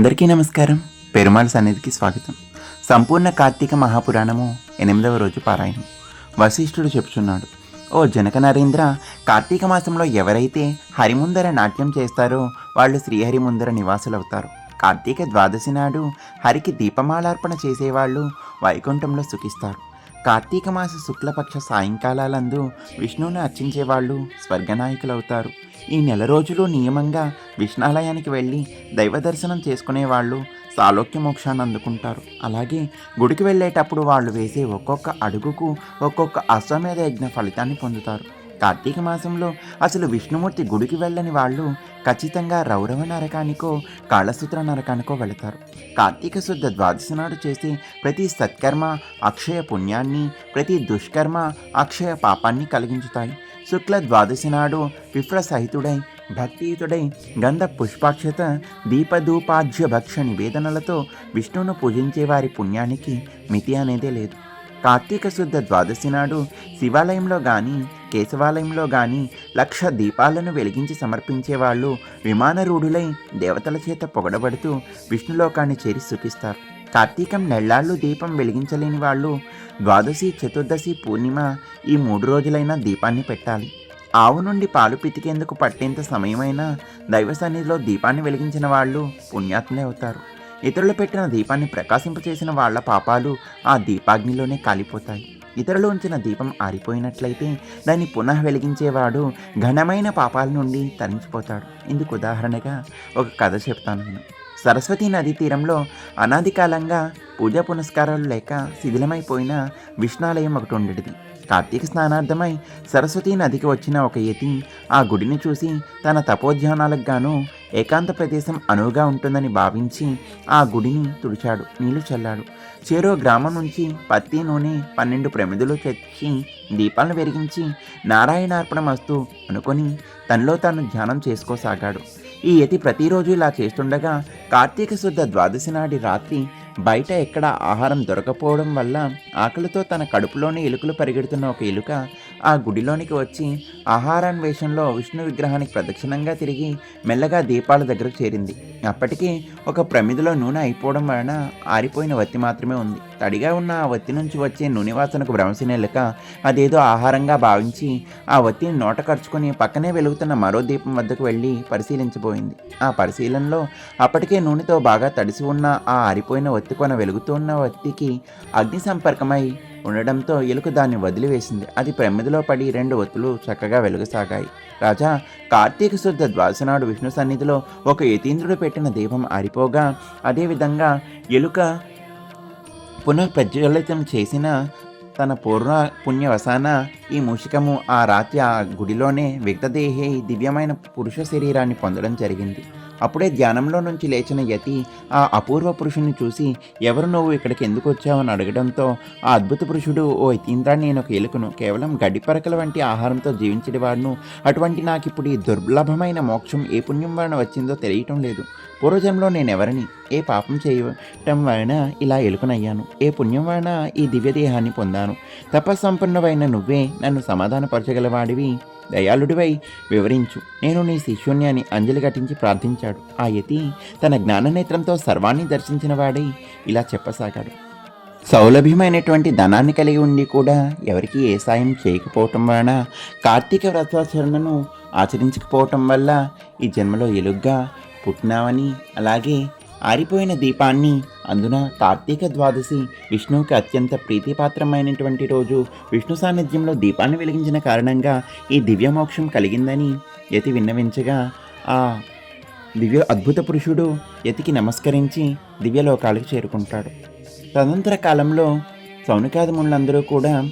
అందరికీ నమస్కారం. పెరుమాళ్ సన్నిధికి స్వాగతం. సంపూర్ణ కార్తీక మహాపురాణము ఎనిమిదవ రోజు పారాయణం. వశిష్ఠుడు చెప్తున్నాడు ఓ జనక నరేంద్ర కార్తీక మాసంలో ఎవరైతే హరిముందర నాట్యం చేస్తారో వాళ్ళు శ్రీహరి ముందర నివాసులవుతారు. కార్తీక ద్వాదశి నాడు హరికి దీపమాలార్పణ చేసేవాళ్ళు వైకుంఠంలో సుఖిస్తారు. కార్తీక మాస శుక్లపక్ష సాయంకాలాలందు విష్ణువుని అర్చించేవాళ్ళు స్వర్గనాయకులవుతారు. ఈ నెల రోజులు నియమంగా విష్ణాలయానికి వెళ్ళి దైవ దర్శనం చేసుకునే వాళ్ళు సాలోక్య మోక్షాన్ని అందుకుంటారు. అలాగే గుడికి వెళ్ళేటప్పుడు వాళ్ళు వేసే ఒక్కొక్క అడుగుకు ఒక్కొక్క అశ్వమేధ యజ్ఞ ఫలితాన్ని పొందుతారు. కార్తీక మాసంలో అసలు విష్ణుమూర్తి గుడికి వెళ్ళని వాళ్ళు ఖచ్చితంగా రౌరవ నరకానికో కాళసూత్ర నరకానికో వెళతారు. కార్తీక శుద్ధ ద్వాదశి నాడు చేసే ప్రతి సత్కర్మ అక్షయ పుణ్యాన్ని ప్రతి దుష్కర్మ అక్షయ పాపాన్ని కలిగించుతాయి. శుక్ల ద్వాదశి నాడు విఫ్ర సహితుడై భక్తియుతుడై గంధ పుష్పాక్షత దీపధూపాధ్య భక్ష నివేదనలతో విష్ణువును పూజించే వారి పుణ్యానికి మితి అనేదే లేదు. కార్తీక శుద్ధ ద్వాదశి నాడు శివాలయంలో కానీ కేశవాలయంలో కానీ లక్ష దీపాలను వెలిగించి సమర్పించే వాళ్ళు విమానరూఢులై దేవతల చేత పొగడబడుతూ విష్ణులోకాన్ని చేరి సుఖిస్తారు కార్తీకం నెల్లాళ్ళు దీపం వెలిగించలేని వాళ్ళు ద్వాదశి చతుర్దశి పూర్ణిమ ఈ మూడు రోజులైనా దీపాన్ని పెట్టాలి. ఆవు నుండి పాలు పితికేందుకు పట్టేంత సమయమైనా దైవ సన్నిధిలో దీపాన్ని వెలిగించిన వాళ్ళు పుణ్యాత్ములే అవుతారు. ఇతరులు పెట్టిన దీపాన్ని ప్రకాశింపచేసిన వాళ్ళ పాపాలు ఆ దీపాగ్నిలోనే కాలిపోతాయి. ఇతరులు ఉంచిన దీపం ఆరిపోయినట్లయితే దాన్ని పునః వెలిగించేవాడు ఘనమైన పాపాల నుండి తరించిపోతాడు. ఇందుకు ఉదాహరణగా ఒక కథ చెప్తాను నేను. సరస్వతీ నదీ తీరంలో అనాది కాలంగా పూజా పునస్కారాలు లేక శిథిలమైపోయిన విష్ణాలయం ఒకటి ఉండేది కార్తీక స్నానార్థమై సరస్వతీ నదికి వచ్చిన ఒక యతి ఆ గుడిని చూసి తన తపోధ్యానాలకు గాను ఏకాంత ప్రదేశం అనువుగా ఉంటుందని భావించి ఆ గుడిని తుడిచాడు నీళ్ళు చల్లాడు. చేరో గ్రామం నుంచి పత్తి నూనె పన్నెండు ప్రమిదలు తెచ్చి దీపాలను వెలిగించి నారాయణార్పణమస్తు అనుకొని తనలో తాను ధ్యానం చేసుకోసాగాడు. ఈ యతి ప్రతిరోజు ఇలా చేస్తుండగా కార్తీక శుద్ధ ద్వాదశి నాటి రాత్రి బయట ఎక్కడ ఆహారం దొరకపోవడం వల్ల ఆకలితో తన కడుపులోని ఎలుకలు పరిగెడుతున్న ఒక ఎలుక ఆ గుడిలోనికి వచ్చి ఆహారాన్వేషంలో విష్ణు విగ్రహానికి ప్రదక్షిణంగా తిరిగి మెల్లగా దీపాల దగ్గరకు చేరింది. అప్పటికీ ఒక ప్రమిదిలో నూనె అయిపోవడం వలన ఆరిపోయిన వత్తి మాత్రమే ఉంది. తడిగా ఉన్న ఆ వత్తి నుంచి వచ్చే నూనె వాసనకు భ్రమసిన అదేదో ఆహారంగా భావించి ఆ వత్తిని నోట ఖర్చుకొని పక్కనే వెలుగుతున్న మరో దీపం వద్దకు వెళ్ళి పరిశీలించబోయింది. ఆ పరిశీలనలో అప్పటికే నూనెతో బాగా తడిసి ఉన్న ఆ ఆరిపోయిన వత్తి కొన వెలుగుతున్న వత్తికి అగ్ని సంపర్కమై ఉండడంతో ఎలుక దాన్ని వదిలివేసింది. అది ప్రమిదిలో పడి రెండు ఒత్తులు చక్కగా వెలుగసాగాయి. రాజా కార్తీక శుద్ధ ద్వాసనాడు విష్ణు సన్నిధిలో ఒక యతీంద్రుడు పెట్టిన దీపం ఆరిపోగా అదేవిధంగా ఎలుక పునఃప్రజ్వలితం చేసిన తన పూర్ణ పుణ్యవసాన ఈ మూషికము ఆ రాత్రి ఆ గుడిలోనే విగతదేహి దివ్యమైన పురుష శరీరాన్ని పొందడం జరిగింది. అప్పుడే ధ్యానంలో నుంచి లేచిన యతి ఆ అపూర్వ పురుషుని చూసి ఎవరు నువ్వు ఇక్కడికి ఎందుకు వచ్చావని అడగడంతో ఆ అద్భుత పురుషుడు ఓ యతీంద్రా నేను ఒక ఎలుకను కేవలం గడ్డిపరకల వంటి ఆహారంతో జీవించేవాడును. అటువంటి నాకు ఇప్పుడు ఈ దుర్లభమైన మోక్షం ఏ పుణ్యం వలన వచ్చిందో తెలియటం లేదు. పూర్వజంలో నేను ఎవరిని ఏ పాపం చేయటం వలన ఇలా ఎలుకనయ్యాను? ఏ పుణ్యం వలన ఈ దివ్యదేహాన్ని పొందాను? తపస్సంపన్నమైన నువ్వే నన్ను సమాధానపరచగలవాడివి. దయాళుడివై వివరించు. నేను నీ శిష్యుణ్ణి అని అంజలి ఘటించి ప్రార్థించాడు. ఆ యతి తన జ్ఞాననేత్రంతో సర్వాన్ని దర్శించిన వాడై ఇలా చెప్పసాగాడు. సౌలభ్యమైనటువంటి ధనాన్ని కలిగి ఉండి కూడా ఎవరికి ఏ సాయం చేయకపోవటం వలన కార్తీక వ్రతాచరణను ఆచరించకపోవటం వల్ల ఈ జన్మలో ఎలుగ్గా పుట్టినావని అలాగే ఆరిపోయిన దీపాన్ని అందున కార్తీక ద్వాదశి విష్ణువుకి అత్యంత ప్రీతిపాత్రమైనటువంటి రోజు. విష్ణు సాన్నిధ్యంలో దీపాన్ని వెలిగించిన కారణంగా ఈ దివ్యమోక్షం కలిగిందని యతి విన్నవించగా ఆ దివ్య అద్భుత పురుషుడు యతికి నమస్కరించి దివ్యలోకాలకు చేరుకుంటాడు. తదనంతర కాలంలో సౌనికాదములందరూ కూడా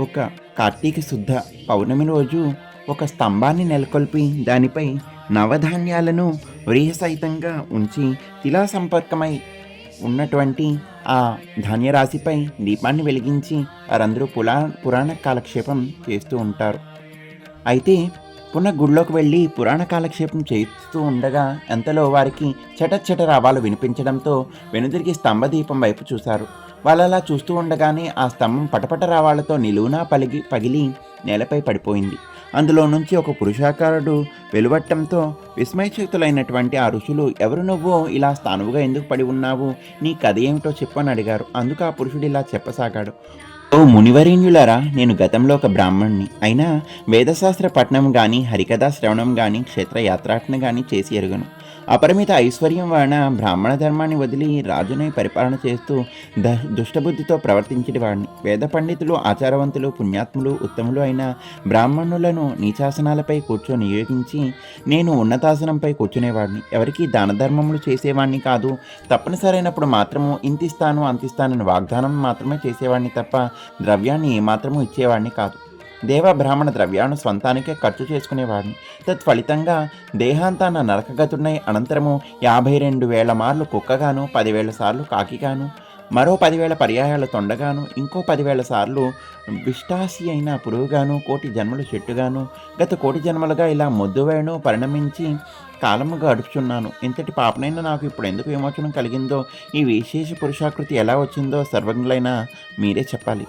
ఒక కార్తీక శుద్ధ పౌర్ణమి రోజు ఒక స్తంభాన్ని నెలకొల్పి దానిపై నవధాన్యాలను వ్రీహసహితంగా ఉంచి తిలా సంపర్కమై ఉన్నటువంటి ఆ ధాన్యరాశిపై దీపాన్ని వెలిగించి వారందరూ పులా పురాణ కాలక్షేపం చేస్తూ ఉంటారు. అయితే పునః గుడిలోకి వెళ్ళి పురాణ కాలక్షేపం చేస్తూ ఉండగా ఎంతలో వారికి చటచట రావాలు వినిపించడంతో వెనుదిరిగి స్తంభదీపం వైపు చూశారు. వాళ్ళు అలా చూస్తూ ఉండగానే ఆ స్తంభం పటపట రావాలతో నిలువునా పలిగి పగిలి నేలపై పడిపోయింది. అందులో నుంచి ఒక పురుషాకారుడు వెలువట్టంతో విస్మయచక్తులైనటువంటి ఆ ఋషులు ఎవరు నువ్వు? ఇలా స్థానువుగా ఎందుకు పడి ఉన్నావు? నీ కథ ఏమిటో చెప్పని అడిగారు. అందుకు ఆ పురుషుడు ఇలా చెప్పసాగాడు. ఓ మునివరేణ్యులారా నేను గతంలో ఒక బ్రాహ్మణ్ణి. అయినా వేదశాస్త్ర పఠనం కానీ హరికథా శ్రవణం కానీ క్షేత్ర యాత్రాటన కానీ చేసి ఎరుగను. అపరిమిత ఐశ్వర్యం వలన బ్రాహ్మణ ధర్మాన్ని వదిలి రాజునై పరిపాలన చేస్తూ ద దుష్టబుద్ధితో ప్రవర్తించిన వాడిని. వేద పండితులు ఆచారవంతులు పుణ్యాత్ములు ఉత్తములు అయిన బ్రాహ్మణులను నీచాసనాలపై కూర్చొని నియోగించి నేను ఉన్నతాసనంపై కూర్చునేవాడిని. ఎవరికి దాన ధర్మములు చేసేవాడిని కాదు. తప్పనిసరైనప్పుడు మాత్రము ఇంతిస్తాను అంతిస్తానని వాగ్దానం మాత్రమే చేసేవాడిని తప్ప ద్రవ్యాన్ని ఏమాత్రము ఇచ్చేవాడిని కాదు. దేవ బ్రాహ్మణ ద్రవ్యాలను స్వంతానికే ఖర్చు చేసుకునేవాడిని. తత్ఫలితంగా దేహాంతాన నరకగతుడై అనంతరము యాభై రెండు వేల మార్లు కుక్కగాను పదివేల సార్లు కాకిగాను మరో పదివేల పర్యాయాల తొండగాను ఇంకో పదివేల సార్లు విష్టాసి అయిన పురుగుగాను కోటి జన్మలు చెట్టుగాను గత కోటి జన్మలుగా ఇలా మొద్దువేణు పరిణమించి కాలము గడుపుచున్నాను. ఇంతటి పాపనైనా నాకు ఇప్పుడు ఎందుకు విమోచనం కలిగిందో ఈ విశేష పురుషాకృతి ఎలా వచ్చిందో సర్వజ్ఞులైన మీరే చెప్పాలి.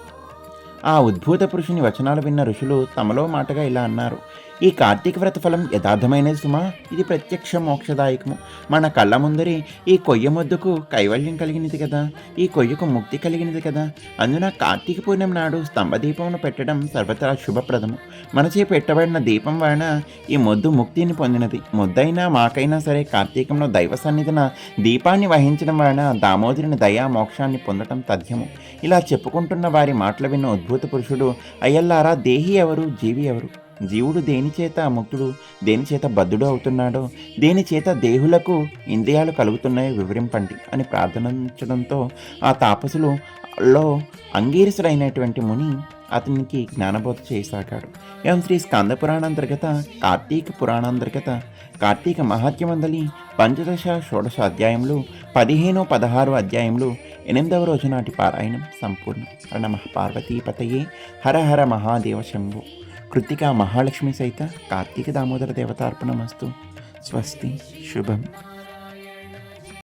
ఆ ఉద్భూత పురుషుని వచనాలు విన్న ఋషులు తమలో మాటగా ఇలా అన్నారు ఈ కార్తీక వ్రత ఫలం యథార్థమైనది సుమా. ఇది ప్రత్యక్ష మోక్షదాయకము. మన కళ్ళ ముందరి ఈ కొయ్య ముద్దుకు కైవల్యం కలిగినది కదా. ఈ కొయ్యకు ముక్తి కలిగినది కదా. అందున కార్తీక పూర్ణిమ నాడు స్తంభదీపమును పెట్టడం సర్వత్రా శుభప్రదము. మనచే పెట్టబడిన దీపం వలన ఈ మొద్దు ముక్తిని పొందినది. ముద్దైనా మాకైనా సరే కార్తీకంలో దైవ సన్నిధిన దీపాన్ని వహించడం వలన దామోదరుని దయా మోక్షాన్ని పొందటం తథ్యము. ఇలా చెప్పుకుంటున్న వారి మాటలు విన్న ఉద్భూత పురుషుడు అయ్యల్లారా దేహి ఎవరు? జీవి ఎవరు? జీవుడు దేనిచేత ముక్తుడు దేనిచేత బద్ధుడు అవుతున్నాడో దేనిచేత దేహులకు ఇంద్రియాలు కలుగుతున్నాయో వివరింపండి అని ప్రార్థనించడంతో ఆ తాపసులు లో అంగీరసుడైనటువంటి ముని అతనికి జ్ఞానబోధ చేయసాగాడు ఏం శ్రీ స్కంద పురాణాంతర్గత కార్తీక పురాణాంతర్గత కార్తీక మహాత్యమందలి పంచదశ షోడశ అధ్యాయంలో పదిహేను పదహారు అధ్యాయంలో ఎనిమిదవ రోజు నాటి పారాయణం సంపూర్ణం. నమ పార్వతీ పార్వతీపతయే హర హర మహాదేవ శంభు. కృతికా మహాలక్ష్మి సైత కార్తీక దామోదర దేవతార్పణమస్తు. స్వస్తి శుభం.